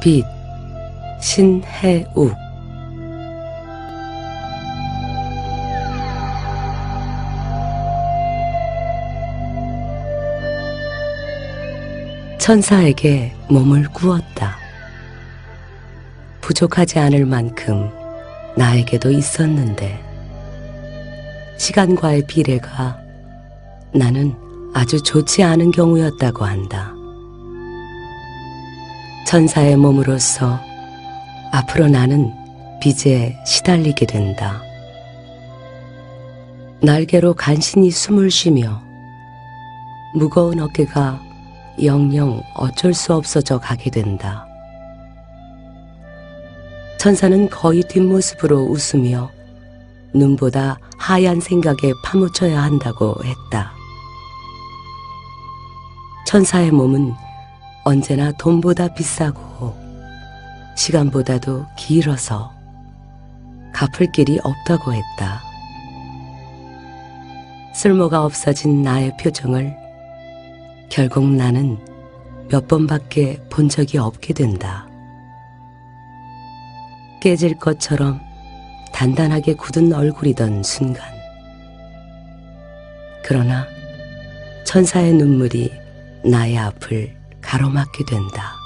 빛 신해욱 천사에게 몸을 구웠다. 부족하지 않을 만큼 나에게도 있었는데 시간과의 비례가 나는 아주 좋지 않은 경우였다고 한다. 천사의 몸으로서 앞으로 나는 빚에 시달리게 된다. 날개로 간신히 숨을 쉬며 무거운 어깨가 영영 어쩔 수 없어져 가게 된다. 천사는 거의 뒷모습으로 웃으며 눈보다 하얀 생각에 파묻혀야 한다고 했다. 천사의 몸은 언제나 돈보다 비싸고 시간보다도 길어서 갚을 길이 없다고 했다. 쓸모가 없어진 나의 표정을 결국 나는 몇 번밖에 본 적이 없게 된다. 깨질 것처럼 단단하게 굳은 얼굴이던 순간. 그러나 천사의 눈물이 나의 앞을 가로막게 된다.